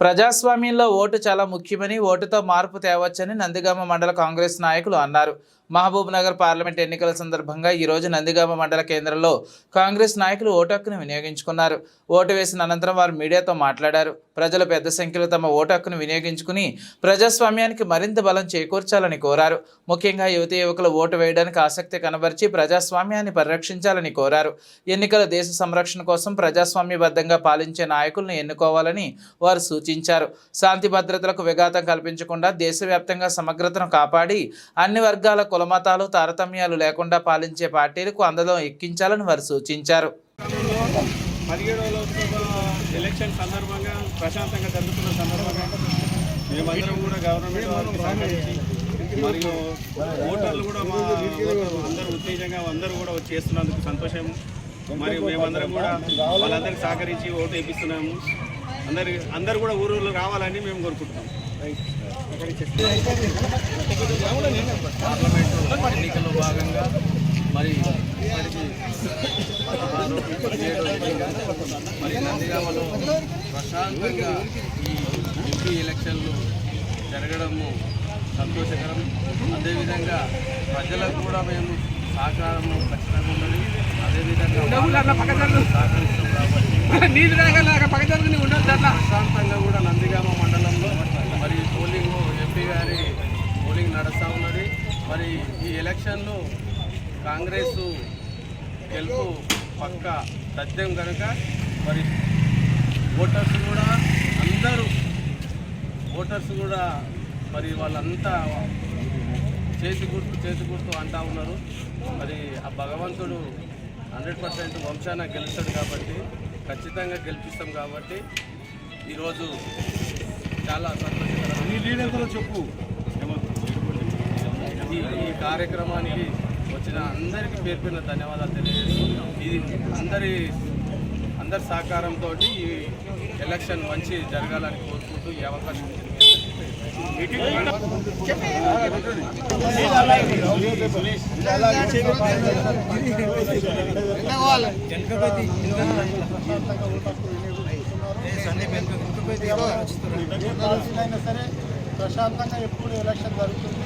ప్రజాస్వామ్యంలో ఓటు చాలా ముఖ్యమని ఓటుతో మార్పు తేవచ్చని నందిగామ మండల కాంగ్రెస్ నాయకులు అన్నారు. మహబూబ్ నగర్ పార్లమెంట్ ఎన్నికల సందర్భంగా ఈరోజు నందిగామ మండల కేంద్రంలో కాంగ్రెస్ నాయకులు ఓటు హక్కును వినియోగించుకున్నారు. ఓటు వేసిన అనంతరం వారు మీడియాతో మాట్లాడారు. ప్రజలు పెద్ద సంఖ్యలో తమ ఓటు హక్కును వినియోగించుకుని ప్రజాస్వామ్యానికి మరింత బలం చేకూర్చాలని కోరారు. ముఖ్యంగా యువతి యువకులు ఓటు వేయడానికి ఆసక్తి కనబరిచి ప్రజాస్వామ్యాన్ని పరిరక్షించాలని కోరారు. ఎన్నికల దేశ సంరక్షణ కోసం ప్రజాస్వామ్యబద్ధంగా పాలించే నాయకులను ఎన్నుకోవాలని వారు సూచించారు. శాంతి భద్రతలకు విఘాతం కల్పించకుండా దేశవ్యాప్తంగా సమగ్రతను కాపాడి అన్ని వర్గాల కులమతాలు తారతమ్యాలు లేకుండా పాలించే పార్టీలకు అందలం ఎక్కించాలని వారు సూచించారు. ఎలక్షన్ సందర్భంగా ప్రశాంతంగా జరుగుతున్న సందర్భంగా మేమందరం కూడా గవర్నమెంట్ వారికి సహకరించి మరియు ఓటర్లు కూడా మా ఓటర్లు అందరూ ఉత్తేజంగా అందరూ కూడా వచ్చి చేస్తున్నందుకు సంతోషం. మరియు మేమందరం కూడా వాళ్ళందరికీ సహకరించి ఓటు వేపిస్తున్నాము. అందరి అందరూ కూడా ఊరు రావాలని మేము కోరుకుంటున్నాం. పార్లమెంటు ఎన్నికల్లో భాగంగా మరి మరి నందిగామలో ప్రశాంతంగా ఈ ఎంపీ ఎలక్షన్లు జరగడము సంతోషకరం. అదేవిధంగా ప్రజలకు కూడా మేము సహకారము ఖచ్చితంగా ఉన్నది అదేవిధంగా సహకరిస్తాం కాబట్టి ప్రశాంతంగా కూడా నందిగామ మండలంలో మరి పోలింగ్ ఎంపీ గారి పోలింగ్ నడుస్తూ ఉన్నది. మరి ఈ ఎలక్షన్లో కాంగ్రెస్ గెలుపు పక్క సత్యం కనుక మరి ఓటర్స్ కూడా అందరూ ఓటర్స్ కూడా మరి వాళ్ళంతా చేతి గుర్తు చేతి గుర్తు అంటా ఉన్నారు. మరి ఆ భగవంతుడు హండ్రెడ్ పర్సెంట్ వంశాన గెలుస్తాడు కాబట్టి ఖచ్చితంగా గెలిపిస్తాం కాబట్టి ఈరోజు చాలా సంతోషకరం చెప్పు. ఈ ఈ కార్యక్రమానికి వచ్చిన అందరికీ పేరు పేరున ధన్యవాదాలు తెలియజేస్తూ ఇది అందరి అందరి సహకారంతో ఈ ఎలక్షన్ మంచి జరగాలని కోరుకుంటూ ఈ అవకాశం సరే ప్రశాంతంగా ఎప్పుడు ఎలక్షన్ జరుగుతుంది